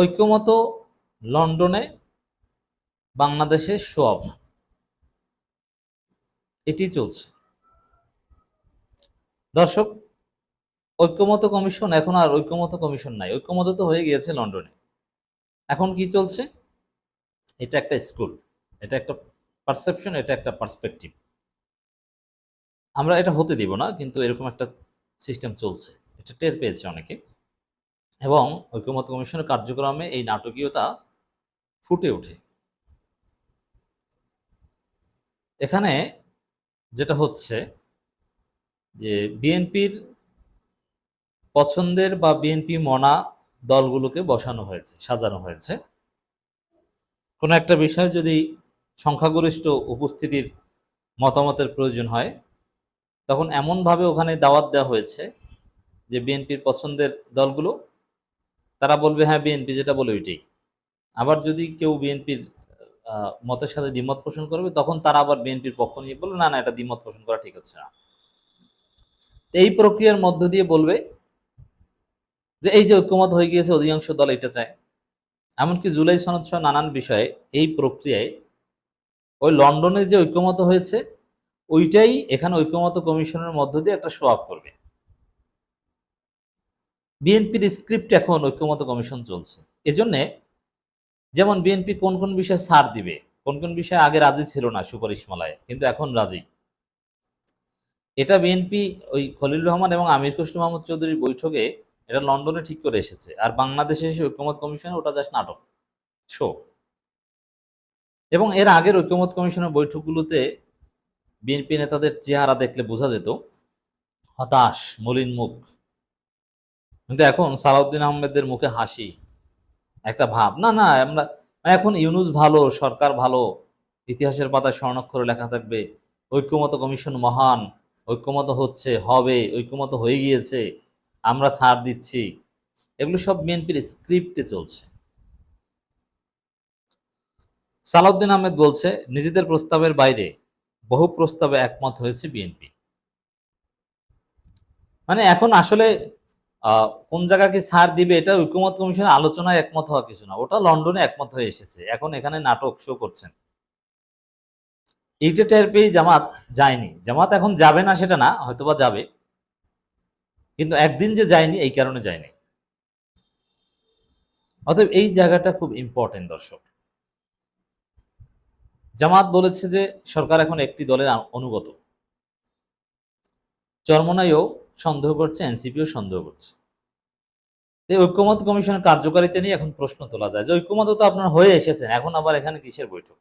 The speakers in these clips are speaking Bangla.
ঐক্যমত লন্ডনে বাংলাদেশে শো অফ এটি চলছে। দর্শক, ঐক্যমত কমিশন এখন আর ঐক্যমত কমিশন নাই। ঐক্যমত তো হয়ে গিয়েছে লন্ডনে। এখন কি চলছে? এটা একটা স্কুল এটা একটা পারসেপশন এটা একটা পার্সপেক্টিভ আমরা এটা হতে দিব না, কিন্তু এরকম একটা সিস্টেম চলছে। এটা টের পেয়েছে অনেকে। এবং ঐক্যমত কমিশনের কার্যক্রমে এই নাটকীয়তা ফুটে ওঠে। এখানে যেটা হচ্ছে যে বিএনপির পছন্দের বা বিএনপি মনা দলগুলোকে বসানো হয়েছে, সাজানো হয়েছে। কোনো একটা বিষয়ে যদি সংখ্যাগরিষ্ঠ উপস্থিতির মতামতের প্রয়োজন হয়, তখন এমনভাবে ওখানে দাওয়াত দেওয়া হয়েছে যে বিএনপির পছন্দের দলগুলো তারা বলবে হ্যাঁ বিএনপি যেটা বলে ওইটাই। আবার যদি কেউ বিএনপির মতের সাথে দ্বিমত পোষণ করবে, তখন তারা আবার বিএনপির পক্ষ নিয়ে বলবে, না না, এটা দ্বিমত পোষণ করা ঠিক হচ্ছে না। এই প্রক্রিয়ার মধ্য দিয়ে বলবে যে, এই যে ঐক্যমত হয়ে গিয়েছে, অধিকাংশ দল এটা চায়। এমনকি জুলাই সনদ সহ নানান বিষয়ে এই প্রক্রিয়ায় ওই লন্ডনে যে ঐক্যমত হয়েছে, ওইটাই এখানে ঐক্যমত কমিশনের মধ্য দিয়ে একটা আপ করবে। বিএনপির স্ক্রিপ্ট এখন ঐক্যমত কমিশন চলছে। এজন্যে যেমন বিএনপি কোন কোন বিষয়ে ছাড় দিবে, কোন কোন বিষয়ে আগে রাজি ছিল না সুপারিশ মালায়, কিন্তু এখন রাজি। এটা বিএনপি ওই খলিল রহমান এবং আমির খসরু মাহমুদ চৌধুরীর বৈঠকে এটা লন্ডনে ঠিক করে এসেছে। আর বাংলাদেশে এসে ঐক্যমত কমিশনে ওটা জাস্ট নাটক। শো এবং এর আগের ঐক্যমত কমিশনের বৈঠকগুলোতে বিএনপি নেতাদের চেহারা দেখলে বোঝা যেত, হতাশ, মলিন মুখ। কিন্তু এখন সালাউদ্দিন আহমেদের মুখে হাসি, একটা ভাব। না না, আমরা এখন ইউনুস ভালো, সরকার ভালো, ইতিহাসের পাতায় স্বর্ণাক্ষরে লেখা থাকবে, ঐক্যমত কমিশন মহান, ঐক্যমত হচ্ছে, হবে, ঐক্যমত হয়ে গিয়েছে, আমরা ছাড় দিচ্ছি। এগুলো সব বিএনপির স্ক্রিপ্টে চলছে। সালাউদ্দিন আহমেদ বলছে, নিজেদের প্রস্তাবের বাইরে বহু প্রস্তাবে একমত হয়েছে বিএনপি। মানে এখন আসলে কোন জায়গাকে ছাড় দিবে এটা ঐক্যমত কমিশনের আলোচনায় একমত হওয়া কিছু না। ওটা লন্ডনে একমত হয়ে এসেছে। এখন এখানে নাটক শো করছেন। এইটা টের পেয়ে জামাত যায়নি। জামাত এখন যাবে না সেটা না, হয়তোবা যাবে। কিন্তু একদিন যে যায়নি, এই কারণে যায়নি। অতএব এই জায়গাটা খুব ইম্পর্টেন্ট দর্শক। জামাত বলেছে যে, সরকার এখন একটি দলের অনুগত। চরমনাইও সন্দেহ করছে, এনসিপিও সন্দেহ করছে। এই ঐক্যমত কমিশনের কার্যকারিতা নিয়ে এখন প্রশ্ন তোলা যায় যে ঐক্যমত তো আপনার হয়ে এসেছেন, এখন আবার এখানে কিসের বৈঠক?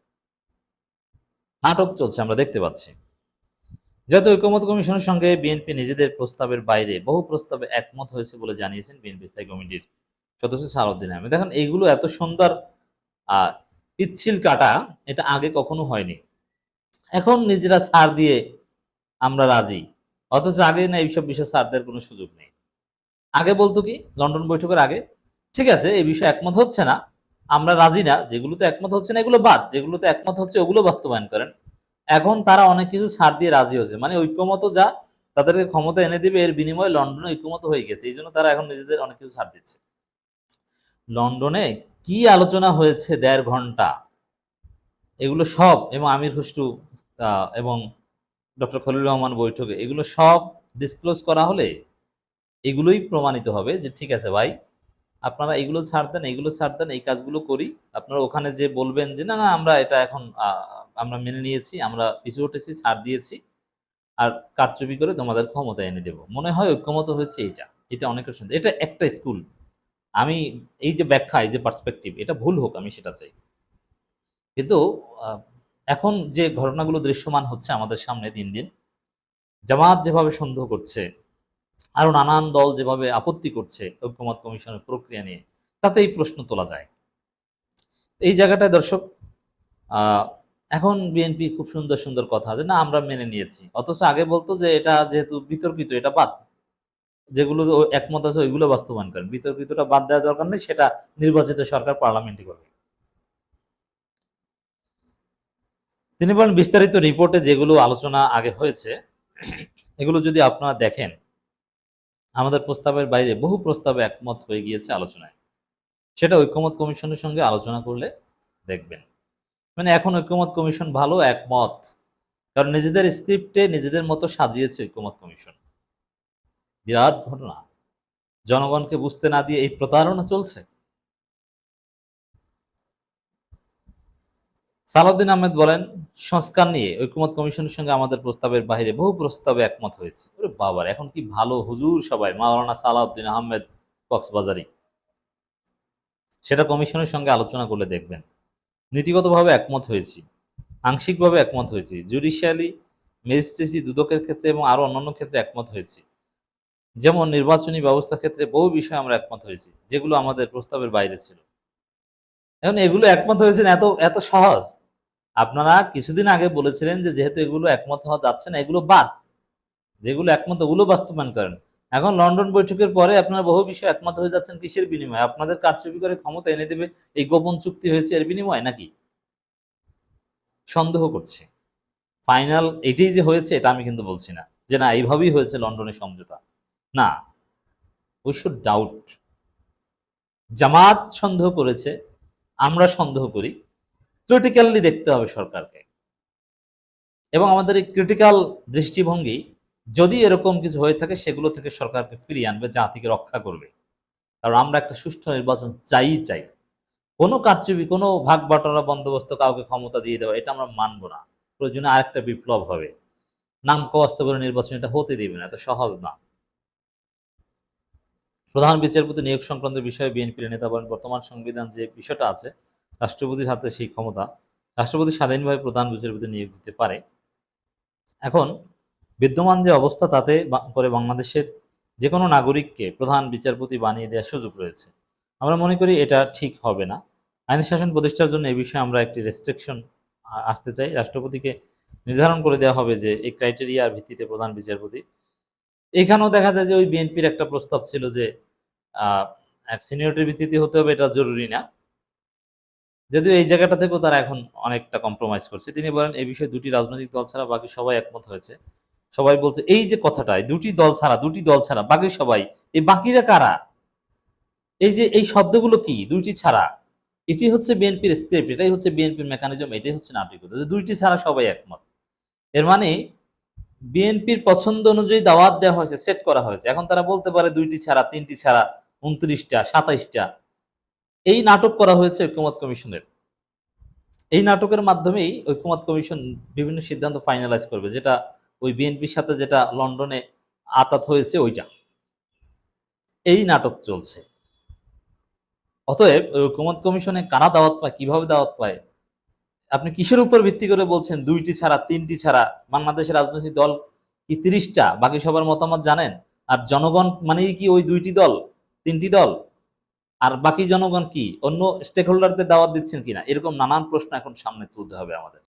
নাটক চলছে, আমরা দেখতে পাচ্ছি। যেহেতু ঐক্যমত কমিশনের সঙ্গে বিএনপি নিজেদের প্রস্তাবের বাইরে বহু প্রস্তাবে একমত হয়েছে বলে জানিয়েছেন বিএনপি স্থায়ী কমিটির সদস্য সালাউদ্দিন আহমেদ। দেখেন, এইগুলো এত সুন্দর পিচ্ছিল কাটা, এটা আগে কখনো হয়নি। এখন নিজেরা সার দিয়ে আমরা রাজি। অথচ আগে না এইসব বিষয়ে দেওয়ার কোনো সুযোগ নেই। আগে বলতো কি, লন্ডন বৈঠকের আগে, ঠিক আছে, এই বিষয়ে একমত হচ্ছে না, আমরা রাজি না যেগুলোতে একমত হচ্ছে না, এগুলো বাদ যেগুলোতে একমত হচ্ছে ওগুলো বাস্তবায়ন করেন। এখন তারা অনেক কিছু ছাড় দিয়ে রাজি হচ্ছে মানে ঐক্যমত যা, তাদেরকে ক্ষমতা এনে দিবে, এর বিনিময়ে লন্ডনে ঐক্যমত হয়ে গেছে, এই জন্য তারা এখন নিজেদের অনেক কিছু ছাড় দিচ্ছে। লন্ডনে কি আলোচনা হয়েছে দেড় ঘণ্টা, এগুলো সব এবং আমির খুশরু এবং ডক্টর খলিল রহমান বৈঠকে, এগুলো সব ডিসক্লোজ করা হলে এগুলোই প্রমাণিত হবে যে ঠিক আছে ভাই, আপনারা এগুলো ছাড় দেন, এগুলো ছাড় দেন, এই কাজগুলো করি। আপনারা ওখানে যে বলবেন যে, না না, আমরা এটা এখন আমরা মেনে নিয়েছি, আমরা পিছু উঠেছি ছাড় দিয়েছি, আর কারচুপি করে তোমাদের ক্ষমতা এনে দেব। মনে হয় ঐক্যমত হয়েছে এটা এটা অনেকের সুন্দর এটা একটা স্কুল আমি এই যে ব্যাখ্যা, এই যে পার্সপেক্টিভ এটা ভুল হোক আমি সেটা চাই। কিন্তু এখন যে ঘটনাগুলো দৃশ্যমান হচ্ছে আমাদের সামনে দিন দিন, জামাত যেভাবে সন্দেহ করছে, আরও নানান দল যেভাবে আপত্তি করছে ঐক্যমত কমিশনের প্রক্রিয়া নিয়ে তাতে এই প্রশ্ন তোলা যায়। এই জায়গাটায় দর্শক এখন বিএনপি খুব সুন্দর সুন্দর কথা যে না, আমরা মেনে নিয়েছি। অথচ আগে বলতো যে এটা যেহেতু বিতর্কিত, এটা বাদ। যেগুলো একমত আছে ওইগুলো বাস্তবায়ন করেন। বিতর্কিতটা বাদ দেওয়া দরকার নেই, সেটা নির্বাচিত সরকার পার্লামেন্টে করবে। তিনি বলেন, বিস্তারিত রিপোর্টে যেগুলো আলোচনা আগে হয়েছে, এগুলো যদি আপনারা দেখেন, আমাদের প্রস্তাবের বাইরে বহু প্রস্তাবে একমত হয়ে গিয়েছে আলোচনায়। সেটা ঐক্যমত কমিশনের সঙ্গে আলোচনা করলে দেখবেন। মানে এখন ঐক্যমত কমিশন ভালো, একমত। কারণ নিজেদের স্ক্রিপ্টে নিজেদের মতো সাজিয়েছে ঐক্যমত কমিশন। বিরাট ঘটনা। জনগণকে বুঝতে না দিয়ে এই প্রতারণা চলছে। সালাউদ্দিন আহমেদ বলেন সংস্কার নিয়ে ঐক্যমত কমিশনের সঙ্গে আমাদের প্রস্তাবের বাইরে বহু প্রস্তাবে একমত হয়েছে। ওরে বাবার, এখন কি ভালো হুজুর সবাই? মাওলানা সালাউদ্দিন আহমেদ কক্সবাজারি সেটা কমিশনের সঙ্গে আলোচনা করলে দেখবেন। নীতিগতভাবে একমত হয়েছি, আংশিকভাবে একমত হয়েছি জুডিশিয়ালি ম্যাজিস্ট্রেসি দুদকের ক্ষেত্রে এবং আরও অন্যান্য ক্ষেত্রে একমত হয়েছি। যেমন নির্বাচনী ব্যবস্থা ক্ষেত্রে বহু বিষয়ে আমরা একমত হয়েছি, যেগুলো আমাদের প্রস্তাবের বাইরে ছিল। এখন এগুলো একমত হয়েছেন এত এত সহজ। আপনারা কিছুদিন আগে বলেছিলেন যে যেহেতু এগুলো একমত হওয়া যাচ্ছে না, এগুলো বাদ। যেগুলো একমত, ওগুলো বাস্তবায়ন করেন। এখন লন্ডন বৈঠকের পরে আপনারা বহু বিষয়ে একমত হয়ে যাচ্ছেন কিসের বিনিময়ে? আপনাদের কারচুপি করে ক্ষমতা এনে দেবে এই গোপন চুক্তি হয়েছে এর বিনিময়ে নাকি? সন্দেহ করছে। ফাইনাল এটাই যে হয়েছে, এটা আমি কিন্তু বলছি না। যে না, এইভাবেই হয়েছে লন্ডনের সমঝোতা। না উই ডাউট জামাত সন্দেহ করেছে, আমরা সন্দেহ করি। ক্রিটিক্যালি দেখতে হবে সরকারকে। এবং আমাদের এই ক্রিটিক্যাল দৃষ্টিভঙ্গি যদি এরকম কিছু হয়ে থাকে, সেগুলো থেকে সরকারকে ফিরিয়ে আনবে, জাতিকে রক্ষা করবে। কারণ আমরা একটা সুষ্ঠু নির্বাচন চাই চাই। কোনো কারচুপি, কোনো ভাগ বাটোয়ারা বন্দোবস্ত কাউকে ক্ষমতা দিয়ে দেওয়া, এটা আমরা মানব না। প্রয়োজনে আরেকটা বিপ্লব হবে। নাম কস্ত করে নির্বাচন এটা হতে দেবে না, এত সহজ না। প্রধান বিচারপতি নিয়োগ সংক্রান্ত বিষয়ে বিএনপির নেতা বলেন, বর্তমান সংবিধান যে বিষয়টা আছে রাষ্ট্রপতির হাতে সেই ক্ষমতা রাষ্ট্রপতি স্বাধীনভাবে প্রধান বিচারপতি নিয়োগ দিতে পারে। এখন বিদ্যমান যে অবস্থা তাতে করে বাংলাদেশের যে কোনো নাগরিককে প্রধান বিচারপতি বানিয়ে দেওয়ার সুযোগ রয়েছে। আমরা মনে করি এটা ঠিক হবে না। আইন শাসন প্রতিষ্ঠার জন্য এই বিষয়ে আমরা একটি রেস্ট্রিকশন আসতে চাই। রাষ্ট্রপতিকে নির্ধারণ করে দেওয়া হবে যে এই ক্রাইটেরিয়ার ভিত্তিতে প্রধান বিচারপতি। এখানেও দেখা যায় যে ওই বিএনপির একটা প্রস্তাব ছিল যে এক সিনিয়রিটির ভিত্তিতে হতে হবে, এটা জরুরি না। যদিও এই জায়গাটা থেকেও তারা এখন অনেকটা কম্প্রোমাইজ করছে। তিনি বলেন, এই বিষয়ে দুটি রাজনৈতিক দল ছাড়া বাকি সবাই একমত হয়েছে। সবাই বলছে, এই যে কথাটা দুটি দল ছাড়া, দুটি দল ছাড়া, বাকি সবাই, এই বাকিরা কারা? এই যে, এই শব্দগুলো কি? দুইটি ছাড়া। এটি হচ্ছে বিএনপির স্ক্রিপ্ট এটাই হচ্ছে বিএনপির মেকানিজম এটাই হচ্ছে নাটকীয়তা। যে দুইটি ছাড়া সবাই একমত। এর মানে বিএনপির পছন্দ অনুযায়ী দাওয়াত দেওয়া হয়েছে সেট করা হয়েছে। এখন তারা বলতে পারে, দুইটি ছাড়া, তিনটি ছাড়া, উনত্রিশটা, সাতাইশটা এই নাটক করা হয়েছে ঐক্যমত কমিশনের। এই নাটকের মাধ্যমেই ঐক্যমত কমিশন বিভিন্ন সিদ্ধান্ত ফাইনালাইজ করবে, যেটা ওই বিএনপির সাথে যেটা লন্ডনে আতাত হয়েছে ওইটা। এই নাটক চলছে। অতএব ঐক্যমত কমিশনে কারা দাওয়াত পায়, কীভাবে দাওয়াত পায়, আপনি কিসের উপর ভিত্তি করে বলছেন দুইটি ছাড়া, তিনটি ছাড়া? বাংলাদেশের রাজনৈতিক দল কি তিরিশটা? বাকি সবার মতামত জানেন? আর জনগণ মানেই কি ওই দুইটি দল, তিনটি দল? আর বাকি জনগণ কি? অন্য স্টেক হোল্ডারদের দাওয়াত দিচ্ছেন কিনা? এরকম নানান প্রশ্ন এখন সামনে তুলতে হবে আমাদের।